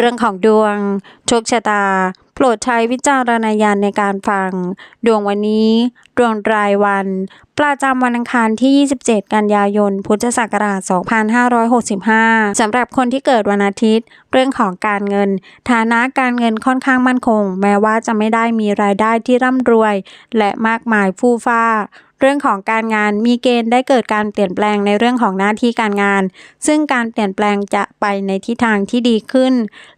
เรื่องของดวง โชคชะตา โปรดใช้วิจารณญาณในการฟัง ดวงวันนี้ ดวงรายวัน ประจำวันอังคารที่ 27 กันยายน พุทธศักราช 2565 สำหรับคนที่เกิดวันอาทิตย์ เรื่องของการเงิน ฐานะการเงินค่อนข้างมั่นคง แม้ว่าจะไม่ได้มีรายได้ที่ร่ำรวย และมากมายฟู่ฟ้า เรื่องของการงานมีเกณฑ์ได้เกิดการเปลี่ยนแปลงในเรื่องของหน้าที่การงาน ซึ่งการเปลี่ยนแปลงจะไปในทิศทางที่ดีขึ้น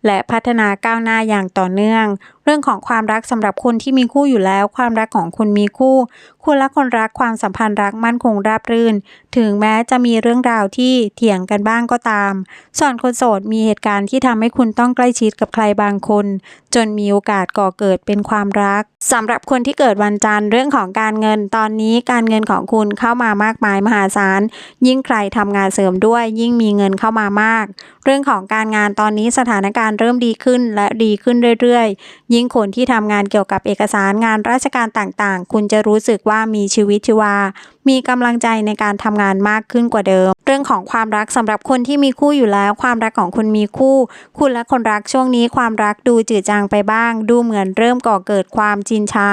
และพัฒนาก้าวหน้าอย่างต่อเนื่อง เรื่องของความรักสำหรับคนที่มีคู่อยู่แล้ว ความรักของคุณมีคู่ คุณและคนรักความสัมพันธ์รักมั่นคงราบรื่น ถึงแม้จะมีเรื่องราวที่เถียงกันบ้างก็ตาม ส่วนคนโสดมีเหตุการณ์ที่ทำให้คุณต้องใกล้ชิดกับใครบางคน จนมีโอกาสก่อเกิดเป็นความรักสำหรับคนที่เกิดวันจันทร์เรื่องของการเงินตอนนี้การเงินของคุณเข้ามามากมายมหาศาลยิ่งใครทำงานเสริมด้วย ยิ่งมีเงินเข้ามามาก เรื่องของการงานตอนนี้สถานการณ์เริ่มดีขึ้นและดีขึ้นเรื่อยๆ ยิ่งคนที่ทำงานเกี่ยวกับเอกสารงานราชการต่างๆ คุณจะรู้สึกว่า่ามีชีวิตชีวา มีกำลังใจในการทำงานมากขึ้นกว่าเดิม เรื่องของความรักสำหรับคนที่มีคู่อยู่แล้ว ความรักของคุณมีคู่ คุณและคนรักช่วงนี้ความรักดูจืดจางไปบ้าง ดูเหมือนเริ่มก่อเกิดความจินชา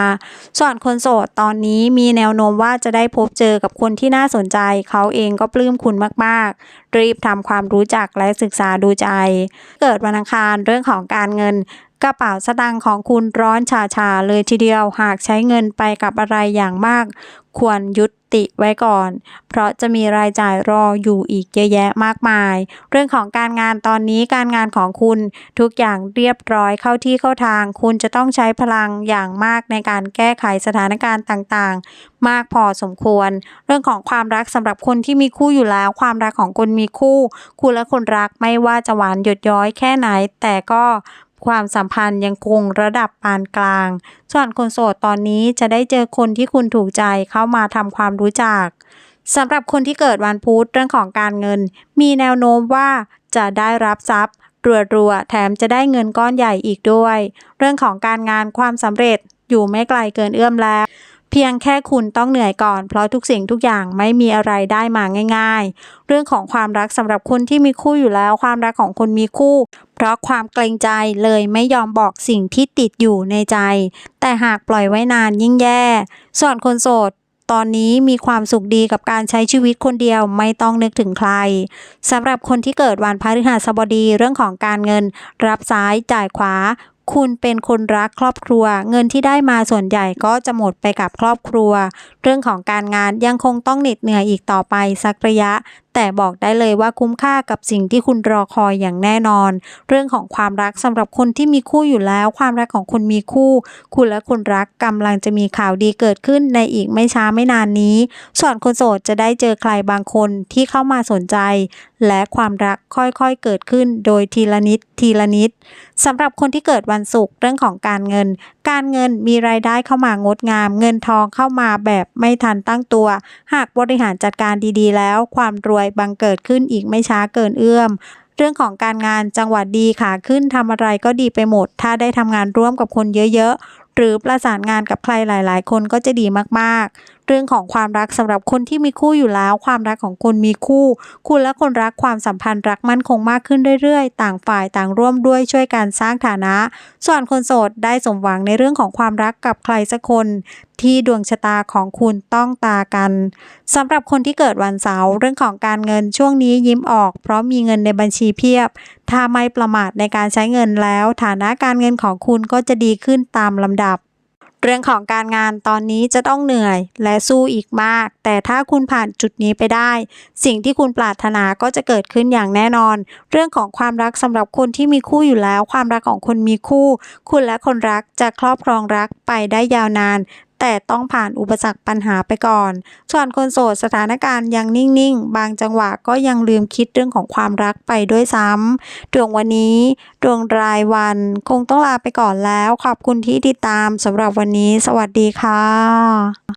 ส่วนคนโสดตอนนี้มีแนวโน้มว่าจะได้พบเจอกับคนที่น่าสนใจ เขาเองก็ปลื้มคุณมากๆ รีบทำความรู้จักและศึกษาดูใจ เกิดวันอังคารเรื่องของการเงิน กระเป๋าสตางค์ของคุณร้อนชาชาๆเลยทีเดียวหากใช้เงินไปกับอะไรอย่างมาก ควรยุติไว้ก่อน เพราะจะมีรายจ่ายรออยู่อีกเยอะแยะมากมาย เรื่องของการงานตอนนี้การงานของคุณทุกอย่างเรียบร้อยเข้าที่เข้าทาง คุณจะต้องใช้พลังอย่างมากในการแก้ไขสถานการณ์ต่างๆ มากพอสมควร เรื่องของความรักสำหรับคนที่มีคู่อยู่แล้ว ความรักของคุณมีคู่ คุณและคนรักไม่ว่าจะหวานหยดย้อยแค่ไหน แต่ก็ ความสัมพันธ์ยังคงระดับปานกลาง ส่วนคนโสดตอนนี้จะได้เจอคนที่คุณถูกใจเข้ามาทำความรู้จักสำหรับคนที่เกิดวันพุธเรื่องของการเงิน มีแนวโน้มว่าจะได้รับทรัพย์รัวๆแถมจะได้เงินก้อนใหญ่อีกด้วย เรื่องของการงานความสำเร็จอยู่ไม่ไกลเกินเอื้อมแล้ว เพียงแค่คุณต้องเหนื่อยก่อน เพราะทุกสิ่งทุกอย่างไม่มีอะไรได้มาง่าย ๆ เรื่องของความรักสำหรับคนที่มีคู่อยู่แล้ว ความรักของคนมีคู่ เพราะความเกรงใจเลยไม่ยอมบอกสิ่งที่ติดอยู่ในใจ แต่หากปล่อยไว้นานยิ่งแย่ ส่วนคนโสดตอนนี้มีความสุขดีกับการใช้ชีวิตคนเดียวไม่ต้องนึกถึงใครสำหรับคนที่เกิดวันพฤหัสบดีเรื่องของการเงิน รับซ้ายจ่ายขวา คุณเป็นคนรักครอบครัว เงินที่ได้มาส่วนใหญ่ก็จะหมดไปกับครอบครัว เรื่องของการงานยังคงต้องเหน็ดเหนื่อยอีกต่อไปสักระยะ แต่บอกได้เลยว่าคุ้มค่ากับสิ่งที่คุณรอคอยอย่างแน่นอน เรื่องของความรักสำหรับคนที่มีคู่อยู่แล้ว ความรักของคุณมีคู่ คุณและคนรักกำลังจะมีข่าวดีเกิดขึ้นในอีกไม่ช้าไม่นานนี้ ส่วนคนโสดจะได้เจอใครบางคนที่เข้ามาสนใจ และความรักค่อยๆเกิดขึ้นโดยทีละนิดทีละนิดสำหรับคนที่เกิดวันศุกร์เรื่องของการเงินการเงินมีรายได้เข้ามางดงาม เงินทองเข้ามาแบบไม่ทันตั้งตัว หากบริหารจัดการดีๆ แล้ว ความรวยบังเกิดขึ้นอีกไม่ช้าเกินเอื้อมเรื่องของการงานจังหวัดดีขาขึ้นทำอะไรก็ดีไปหมด ถ้าได้ทำงานร่วมกับคนเยอะๆ หรือประสานงานกับใครหลายๆ คนก็จะดีมากๆ เรื่องของความรักสำหรับคนที่มีคู่อยู่แล้ว ความรักของคุณมีคู่ คุณและคนรักความสัมพันธ์รักมั่นคงมากขึ้นเรื่อยๆ ต่างฝ่ายต่างร่วมด้วยช่วยกันสร้างฐานะ ส่วนคนโสดได้สมหวังในเรื่องของความรักกับใครสักคน ที่ดวงชะตาของคุณต้องตากันสำหรับคนที่เกิดวันเสาร์เรื่องของการเงินช่วงนี้ยิ้มออก เพราะมีเงินในบัญชีเพียบ ถ้าไม่ประมาทในการใช้เงินแล้ว ฐานะการเงินของคุณก็จะดีขึ้นตามลำดับ เรื่องของการงานตอนนี้จะต้องเหนื่อยและสู้อีกมาก แต่ถ้าคุณผ่านจุดนี้ไปได้ สิ่งที่คุณปรารถนาก็จะเกิดขึ้นอย่างแน่นอน เรื่องของความรักสำหรับคนที่มีคู่อยู่แล้ว ความรักของคนมีคู่ คุณและคนรักจะครอบครองรักไปได้ยาวนาน แต่ต้องผ่านอุปสรรคปัญหาไปก่อน ส่วนคนโสดสถานการณ์ยังนิ่งๆ บางจังหวะก็ยังลืมคิดเรื่องของความรักไปด้วยซ้ำดวงวันนี้ ดวงรายวันคงต้องลาไปก่อนแล้ว ขอบคุณที่ติดตามสำหรับวันนี้ สวัสดีค่ะ